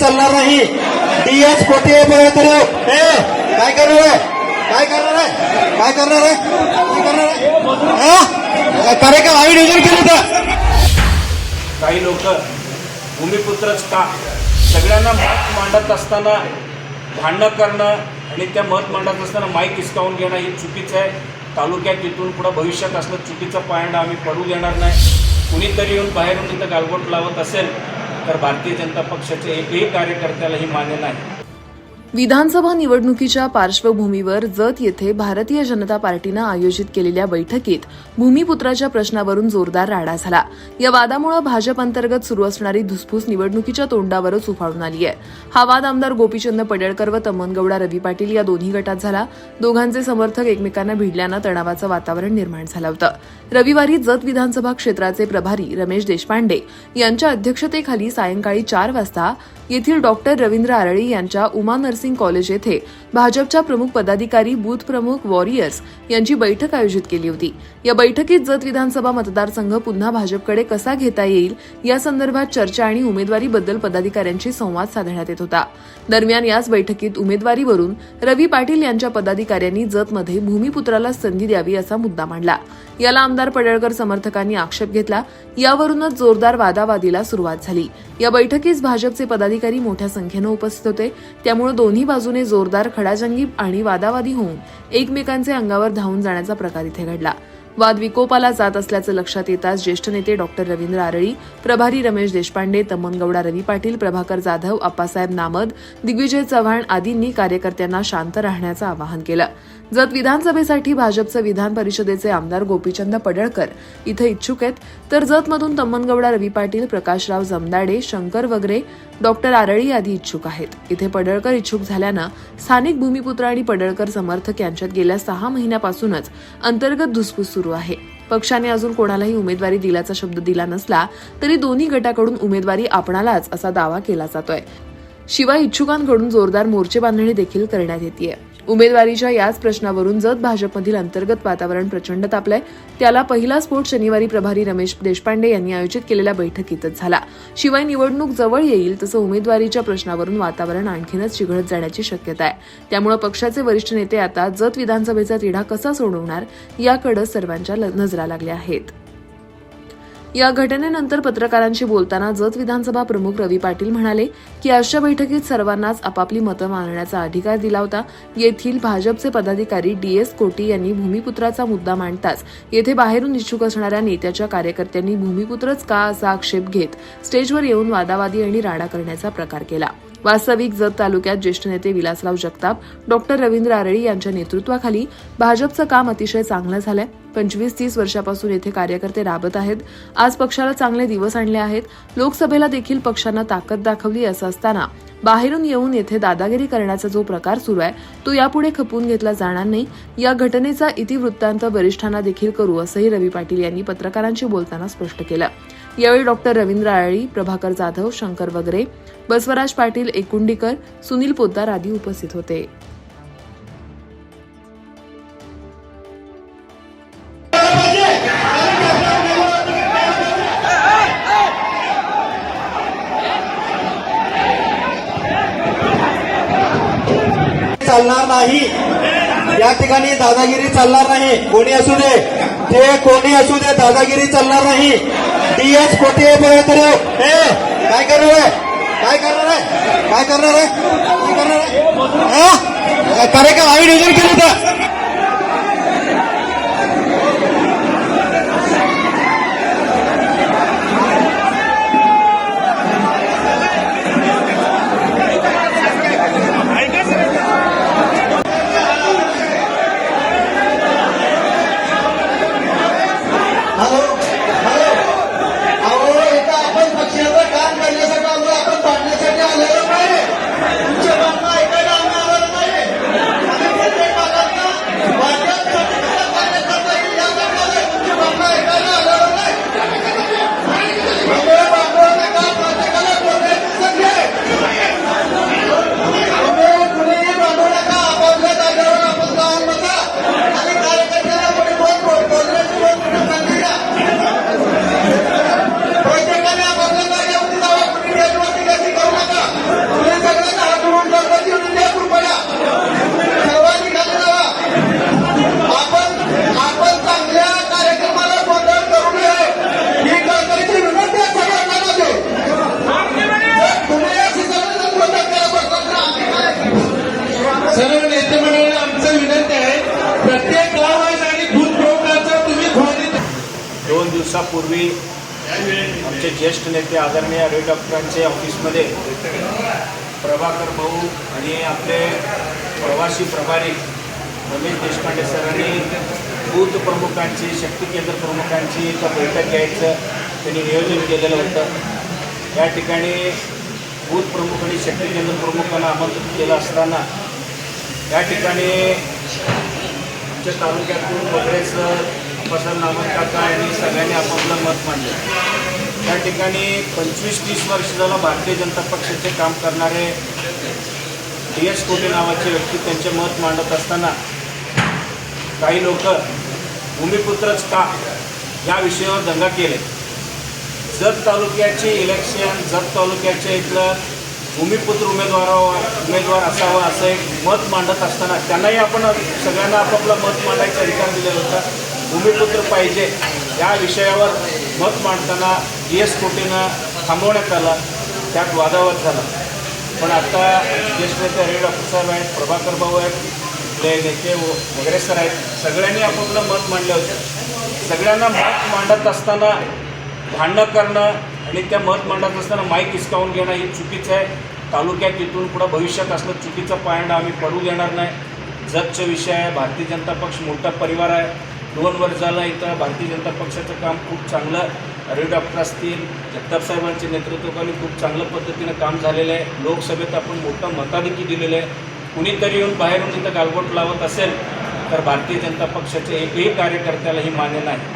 चालणार नाही. D S कोटे पर्यंत ए काय करणार आहे? काय करणार आहे? काय करणार आहे? काय करणार आहे? कार्यक्रम आम्ही नियोजन केलं होतं. काही लोक भूमिपुत्रच का? सगळ्यांना मत मांडत असताना भांडणं करणं आणि त्या मत मांडत असताना माईक हिसकावून घेणं हे चुकीचं आहे. तालुक्यात तिथून पुढं भविष्यात असलं चुकीचं पायंडा आम्ही पडू देणार नाही. कुणीतरी येऊन बाहेरून तिथं गालबोट लावत असेल तर भारतीय जनता पक्षाच्या एकही कार्यकर्त्याला ही मान्य नाही. विधानसभा निवडणुकीच्या पार्श्वभूमीवर जत येथे भारतीय जनता पार्टीनं आयोजित केलेल्या बैठकीत भूमिपुत्राच्या प्रश्नावरून जोरदार राडा झाला. या वादामुळे भाजप अंतर्गत सुरू असणारी धुसफूस निवडणुकीच्या तोंडावरच उफाळून आली आहे. हा वाद आमदार गोपीचंद पडळकर व तमनगौडा रवी पाटील या दोन्ही गटात झाला. दोघांचे समर्थक एकमेकांना भिडल्यानं तणावाचं वातावरण निर्माण झालं होतं. रविवारी जत विधानसभा क्षेत्राचे प्रभारी रमेश देशपांडे यांच्या अध्यक्षतेखाली सायंकाळी चार वाजता येथील डॉक्टर रवींद्र आरळी यांच्या उमा सिंग कॉलेज येथे भाजपच्या प्रमुख पदाधिकारी बूथ प्रमुख वॉरियर्स यांची बैठक आयोजित केली होती. या बैठकीत जत विधानसभा मतदारसंघ पुन्हा भाजपकडे कसा घेता येईल या संदर्भात चर्चा आणि उमेदवारीबद्दल पदाधिकाऱ्यांशी संवाद साधण्यात येत होता. दरम्यान याच बैठकीत उमेदवारीवरून रवी पाटील यांच्या पदाधिकाऱ्यांनी जतमध्ये भूमिपुत्राला संधी द्यावी असा मुद्दा मांडला. याला आमदार पडळकर समर्थकांनी आक्षेप घेतला. यावरूनच जोरदार वादावादीला सुरुवात झाली. या बैठकीस भाजपचे पदाधिकारी मोठ्या संख्येनं उपस्थित होते. त्यामुळे दोन्ही बाजूने जोरदार खडाजंगी आणि वादावादी होऊन एकमेकांचे अंगावर धावून जाण्याचा प्रकार इथे घडला. वाद विकोपाला जात असल्याचं लक्षात येताच ज्येष्ठ नेते डॉक्टर रवींद्र आरळी प्रभारी रमेश देशपांडे तमनगौडा रवी पाटील प्रभाकर जाधव अप्पासाहेब नामद दिग्विजय चव्हाण आदींनी कार्यकर्त्यांना शांत राहण्याचं आवाहन केलं. जत विधानसभेसाठी भाजपचे विधान परिषदेचे आमदार गोपीचंद पडळकर इथं इच्छुक आहेत. तर जतमधून तम्मनगौडा रवी पाटील प्रकाशराव जमदाडे शंकर वगैरे डॉक्टर आरळी आदी इच्छुक आहेत. इथे पडळकर इच्छुक झाल्यानं स्थानिक भूमिपुत्र आणि पडळकर समर्थक यांच्यात गेल्या सहा महिन्यापासूनच अंतर्गत धुसफूस सुरू आहे. पक्षाने अजून कोणालाही उमेदवारी दिल्याचा शब्द दिला नसला तरी दोन्ही गटाकडून उमेदवारी आपणालाच असा दावा केला जातोय. शिवाय इच्छुकांकडून जोरदार मोर्चे बांधणी देखील करण्यात येते उमेदवारीच्या याच प्रश्नावरून जत भाजपमधील अंतर्गत वातावरण प्रचंड तापलंय. त्याला पहिला स्फोट शनिवारी प्रभारी रमेश देशपांडे यांनी आयोजित केलेल्या बैठकीतच झाला. शिवाय निवडणूक जवळ येईल तसं उमेदवारीच्या प्रश्नावरून वातावरण आणखीनच चिघळत जाण्याची शक्यता आहे. त्यामुळे पक्षाचे वरिष्ठ नेते आता जत विधानसभेचा तिढा कसा सोडवणार याकडे सर्वांच्या ल- नजरा लागल्या आहेत. या घटनेनंतर पत्रकारांशी बोलताना जत विधानसभा प्रमुख रवी पाटील म्हणाले की आजच्या बैठकीत सर्वांनाच आपापली मतं मांडण्याचा अधिकार दिला होता. येथील भाजपचे पदाधिकारी डी एस कोटी यांनी भूमिपुत्राचा मुद्दा मांडताच येथे बाहेरून इच्छुक असणाऱ्या नेत्याच्या कार्यकर्त्यांनी भूमिपुत्रच का असा आक्षेप घेत स्टेजवर येऊन वादावादी आणि राडा करण्याचा प्रकार केला. वास्तविक जत तालुक्यात ज्येष्ठ नेते विलासराव जगताप डॉक्टर रवींद्र आरळी यांच्या नेतृत्वाखाली भाजपचं काम अतिशय चांगलं झालंय. पंचवीस तीस वर्षापासून येथे कार्यकर्ते राबत आहेत. आज पक्षाला चांगले दिवस आणले आहेत. लोकसभेला देखील पक्षानं ताकद दाखवली असं असताना बाहेरून येऊन येथे दादागिरी करण्याचा जो प्रकार सुरू आहे तो यापुढे खपून घेतला जाणार नाही. या घटनेचा इतिवृत्तांत वरिष्ठांना देखील करू असंही रवी पाटील यांनी पत्रकारांशी बोलताना स्पष्ट केलं. यावेळी डॉक्टर रवींद्र आळी प्रभाकर जाधव शंकर वगैरे बसवराज पाटील एकुंडीकर सुनील पोद्दार आदी उपस्थित होते. चालणार नाही. या ठिकाणी दादागिरी चालणार नाही. कोणी असू दे. ते कोणी असू दे दादागिरी चालणार नाही. डी एस कोटे पर्यंत हे काय करणार आहे? काय करणार आहे? काय करणार आहे? काय करणार आहे? का कार्यक्रम आम्ही नियोजन केलं होतं हॅलो हॅलो अहो इथं आपण पक्षाचं काम करण्यासाठी आलो आपण पाडण्यासाठी आलेलो नाही तुमचे भांडणं ऐकायला आम्ही आलेलो नाही आम्ही प्रत्येक भागात नेते मंडळीला आमचं विनंती आहे प्रत्येक गाव आहे आणि दूध प्रवठाचा तुम्ही खोली दोन दिवसापूर्वी आमचे ज्येष्ठ नेते आदरणीय आरोग्य डॉक्टरांचे ऑफिसमध्ये प्रभाकर भाऊ आणि आपले प्रवासी प्रभारी रमेश देशपांडे सरांनी बूथ प्रमुखांची शक्ती केंद्र प्रमुखांची इथं बैठक घ्यायचं त्यांनी नियोजन केलेलं होतं. या ठिकाणी बूथ प्रमुख आणि शक्ती केंद्र प्रमुखांना आमंत्रित केलं असताना या ठिकाणी आमच्या तालुक्यातून काँग्रेस पसंत नामन काका यांनी सगळ्यांनी आपापलं मत मांडलं. त्या ठिकाणी पंचवीस तीस वर्ष झालं भारतीय जनता पक्षाचे काम करणारे डी एस कोटे नावाचे व्यक्ती त्यांचे मत मांडत असताना काही लोक भूमिपुत्रच का या विषयावर दंगा केले. जत तालुक्याचे इलेक्शन जत तालुक्याच्या इथलं भूमिपुत्र उमेदवारावर उमेदवार असावा असं एक मत मांडत असताना त्यांनाही आपण सगळ्यांना आपापलं मत मांडायचा अधिकार दिलेला होता. भूमिपुत्र पाहिजे या विषयावर मत मांडताना जी एस कोटीनं थांबवण्यात आलं त्यात वादावाद झाला. पण आता ज्येष्ठ नेते हरी डॉक्टर साहेब आहेत प्रभाकर भाऊ आहेत आपले नेते व- वगैरे सर आहेत. सगळ्यांनी आपापलं मत मांडलं होतं. सगळ्यांना मत मांडत असताना भांडणं करणं आणि त्या मत मांडत असताना माईक हिसकावून घेणं हे चुकीचं आहे. तालुक्यात इथून पुढं भविष्यात असलं चुकीचं पायंडा आम्ही पडू देणार नाही. जगचा विषय आहे भारतीय जनता पक्ष मोठा परिवार आहे. दोन वर्ष झालं इथं भारतीय जनता पक्षाचं काम खूप चांगलं अरे डॉक्टर असतील जगताप साहेबांच्या नेतृत्वाखाली खूप चांगल्या पद्धतीनं काम झालेलं आहे. लोकसभेत आपण मोठं मताधिकी दिलेलं आहे. कुणीतरी येऊन बाहेरून इथं गालबोट लावत असेल तर भारतीय जनता पक्षाच्या एकही कार्यकर्त्याला ही मान्य नाही.